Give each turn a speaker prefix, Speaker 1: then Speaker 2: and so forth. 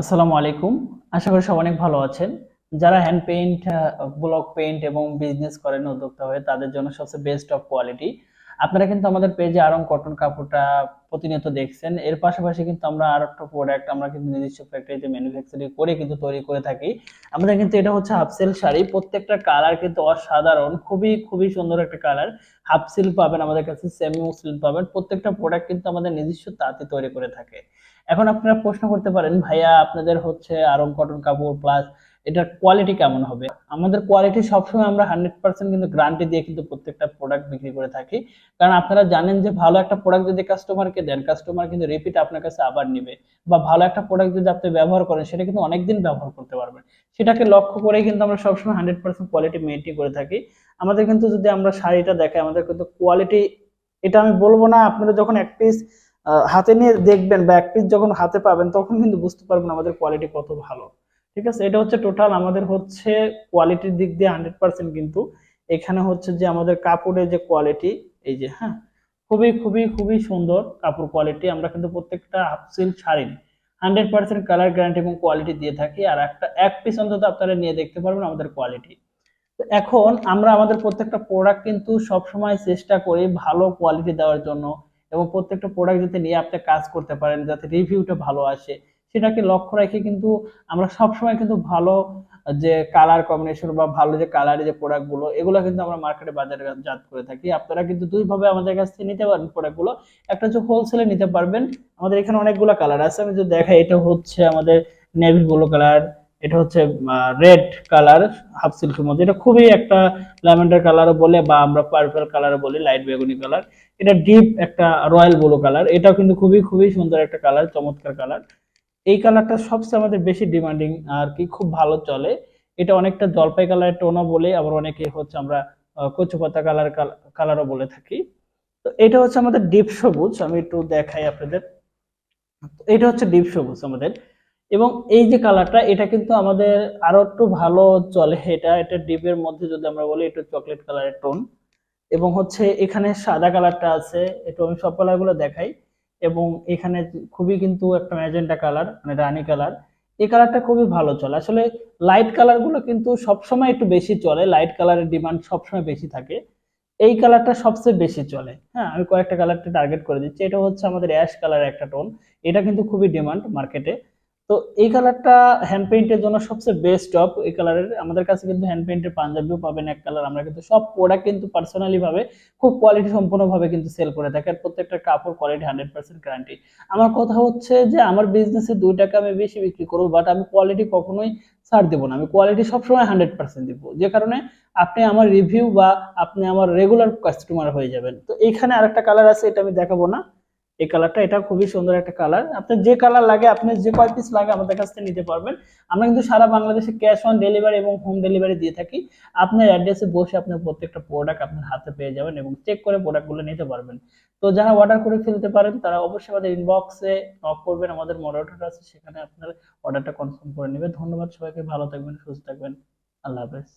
Speaker 1: আসসালামু আলাইকুম। আশা করি সব অনেক ভালো আছেন। যারা হ্যান্ড পেইন্ট ব্লক পেইন্ট এবং বিজনেস করেন উদ্যোক্তা হয়ে তাদের জন্য সবচেয়ে বেস্ট অফ কোয়ালিটি আপনারা কিন্তু আমাদের পেজে আরং কটন কাপড়টা প্রতিনিয়ত দেখছেন। এর পাশাপাশি কিন্তু আমরা আর একটা প্রোডাক্ট আমরা কিন্তু নিজস্ব ফ্যাক্টরিতে ম্যানুফ্যাকচারিং করে কিন্তু তৈরি করে থাকি। আমাদের কিন্তু এটা হচ্ছে হাফসেল শাড়ি। প্রত্যেকটা কালার কিন্তু অসাধারণ। খুবই খুবই সুন্দর একটা কালার হাফ সিল পাবেন আমাদের কাছে সেমি সিল পাবেন। প্রত্যেকটা প্রোডাক্ট কিন্তু আমাদের নিজস্ব তাঁতে তৈরি করে থাকে। এখন আপনারা প্রশ্ন করতে পারেন, ভাইয়া, আপনাদের হচ্ছে আরং কটন কাপড় প্লাস এটার কোয়ালিটি কেমন হবে? আমাদের কোয়ালিটি সবসময় আমরা হান্ড্রেড পার্সেন্ট কিন্তু গ্যারান্টি দিয়ে কিন্তু প্রত্যেকটা প্রোডাক্ট বিক্রি করে থাকি। কারণ আপনারা জানেন যে ভালো একটা প্রোডাক্ট যদি কাস্টমারকে দেন কাস্টমার কিন্তু রিপিট আপনার কাছে আবার নিবে। বা ভালো একটা প্রোডাক্ট যদি আপনি ব্যবহার করেন, সেটা কিন্তু অনেকদিন ব্যবহার করতে পারবেন। সেটাকে লক্ষ্য করেই কিন্তু আমরা সবসময় হান্ড্রেড পার্সেন্ট কোয়ালিটি মেনটেন করে থাকি। আমাদের কিন্তু যদি আমরা শাড়িটা দেখাই, আমাদের কিন্তু কোয়ালিটি এটা আমি বলব না, আপনারা যখন এক পিস হাতে নিয়ে দেখবেন বা এক পিস যখন হাতে পাবেন, তখন কিন্তু বুঝতে পারবেন আমাদের কোয়ালিটি কত ভালো। ঠিক আছে? এটা হচ্ছে টোটাল আমাদের হচ্ছে কোয়ালিটির দিক দিয়ে হান্ড্রেড পার্সেন্ট কিন্তু এখানে হচ্ছে যে আমাদের কাপড়ের যে কোয়ালিটি এই যে হ্যাঁ? খুবই খুবই খুবই সুন্দর কাপড় কোয়ালিটি আমরা কিন্তু প্রত্যেকটা silk sari hundred percent colour guarantee এবং কোয়ালিটি দিয়ে থাকি, আর একটা, এক পিস অন্তত আপনারা নিয়ে দেখতে পারবেন আমাদের কোয়ালিটি এখন আমরা আমাদের প্রত্যেকটা প্রোডাক্ট কিন্তু সবসময় চেষ্টা করি ভালো কোয়ালিটি দেওয়ার জন্য এবং প্রত্যেকটা প্রোডাক্ট যাতে নিয়ে আপনি কাজ করতে পারেন, যাতে রিভিউটা ভালো আসে। সেটাকে লক্ষ্য রেখে কিন্তু আমরা সবসময় কিন্তু ভালো যে কালার কম্বিনেশন বা ভালো যে কালারের যে প্রোডাক্টগুলো, এগুলো কিন্তু আমরা মার্কেটে বাজারে জাত করে থাকি। আপনারা কিন্তু দুইভাবে আমাদের কাছ থেকে নিতে পারেন প্রোডাক্টগুলো। একটা হচ্ছে হোলসেলে নিতে পারবেন। আমাদের এখানে অনেকগুলো কালার আছে। আমি যদি দেখাই, এটা হচ্ছে আমাদের নেভি ব্লু কালার এটা হচ্ছে রেড কালার হাফ সিল্কের মধ্যে। এটা খুবই একটা ল্যাভেন্ডার কালারও বলে বা আমরা পার্পল কালার বলি লাইট বেগুনি কালার এটা ডিপ একটা রয়্যাল ব্লু কালার এটাও কিন্তু খুবই খুবই সুন্দর একটা কালার চমৎকার কালার এই কালারটা সবচেয়ে আমাদের বেশি ডিমান্ডিং আর কি খুব ভালো চলে। এটা অনেকটা জলপাই কালারের টোনও বলে আবার অনেকে হচ্ছে আমরা আহ, কচু পাতা কালার কালারও বলে থাকি। তো এটা হচ্ছে আমাদের ডিপ সবুজ আমি একটু দেখাই আপনাদের। এটা হচ্ছে ডিপ সবুজ আমাদের। এবং এই যে কালারটা এটা কিন্তু আমাদের আরও একটু ভালো চলে। এটা এটা ডিপের মধ্যে যদি আমরা বলি একটু চকলেট কালারের টোন। এবং হচ্ছে এখানে সাদা কালারটা আছে একটু আমি সব কালারগুলো দেখাই। এবং এখানে খুবই কিন্তু একটা ম্যাজেন্টা কালার মানে রানি কালার। এই কালারটা খুবই ভালো চলে। আসলে লাইট কালারগুলো কিন্তু সবসময় একটু বেশি চলে। লাইট কালারের ডিমান্ড সবসময় বেশি থাকে। এই কালারটা সবচেয়ে বেশি চলে। হ্যাঁ আমি কয়েকটা কালারটা টার্গেট করে দিচ্ছি। এটা হচ্ছে আমাদের অ্যাশ কালার একটা টোন এটা কিন্তু খুবই ডিমান্ড মার্কেটে তো এই কালারটা হ্যান্ড পেইন্টের জন্য সবচেয়ে বেস্ট অফ এই কালারের আমাদের কাছে কিন্তু হ্যান্ড পেইন্টের পাঞ্জাবিও পাবেন এক কালার আমরা কিন্তু সব প্রোডাক্ট কিন্তু পার্সোনালি ভাবে খুব কোয়ালিটি সম্পূর্ণভাবে কিন্তু সেল করে থাকি। আর প্রত্যেকটা কাপড় কোয়ালিটি হান্ড্রেড পার্সেন্ট গ্যারান্টি আমার কথা হচ্ছে যে আমার বিজনেসে দুই টাকা আমি বেশি বিক্রি করব বাট আমি কোয়ালিটি কখনোই ছাড় দেবো না। আমি কোয়ালিটি সবসময় হান্ড্রেড পার্সেন্ট দিব। যে কারণে আপনি আমার রিভিউ বা আপনি আমার রেগুলার কাস্টমার হয়ে যাবেন। তো এইখানে আরেকটা কালার আছে, এটা আমি দেখাবো না। এই কালারটা এটা খুবই সুন্দর একটা কালার আপনার যে কালার লাগে আপনি যে কয় পিস লাগে, আমাদের কাছ থেকে নিতে পারবেন। আমরা কিন্তু সারা বাংলাদেশে ক্যাশ অন ডেলিভারি এবং হোম ডেলিভারি দিয়ে থাকি। আপনার অ্যাড্রেসে বসে আপনার প্রত্যেকটা প্রোডাক্ট আপনার হাতে পেয়ে যাবেন এবং চেক করে প্রোডাক্টগুলো নিতে পারবেন। তো যারা অর্ডার করে ফেলতে পারেন, তারা অবশ্যই আমাদের ইনবক্সে নক করবেন। আমাদের মডারেটর আছে, সেখানে আপনার অর্ডারটা কনফার্ম করে নেবে ধন্যবাদ সবাইকে, ভালো থাকবেন, সুস্থ থাকবেন। আল্লাহ হাফেজ।